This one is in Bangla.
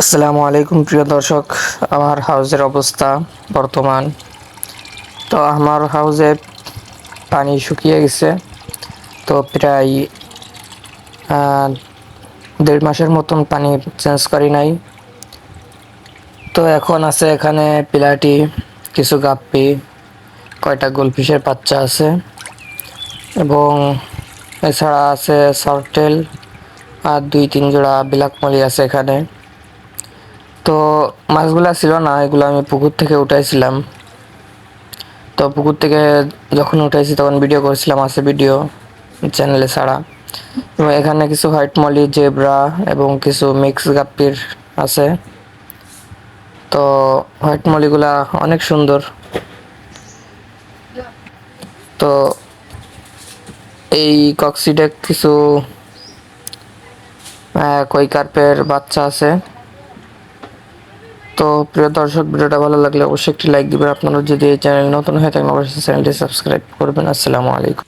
আসসালামু আলাইকুম, প্রিয় দর্শক। আমার হাউজের অবস্থা বর্তমান। তো আমার হাউসে পানি শুকিয়ে গেছে। তো প্রায় দেড় মাসের মতন পানি চেঞ্জ করি নাই। তো এখন আছে এখানে পিলাটি, কিছু গাপ্পি, কয়টা গোলফিশের বাচ্চা আছে। এবং এছাড়া আছে সর্টেল আর দুই তিন জোড়া বিলাকমলি আছে এখানে। তো মাছগুলা ছিল না, এগুলো আমি পুকুর থেকে উঠাইছিলাম। তো পুকুর থেকে যখন উঠাইছি তখন ভিডিও করেছিলাম, আছে ভিডিও চ্যানেলে ছাড়া। এবং এখানে কিছু হোয়াইট মলি জেব্রা এবং কিছু মিক্স গাপ্পির আছে। তো হোয়াইট মলিগুলা অনেক সুন্দর। তো এই কক্সিডে কিছু কই কার্পের বাচ্চা আছে। তো প্রিয় দর্শক, ভিডিওটা ভালো লাগলে অবশ্যই একটি লাইক দিবেন। আপনারা যদি এই চ্যানেল নতুন হয়ে থাকেন, অবশ্যই চ্যানেলটি সাবস্ক্রাইব করবেন। আসসালামু আলাইকুম।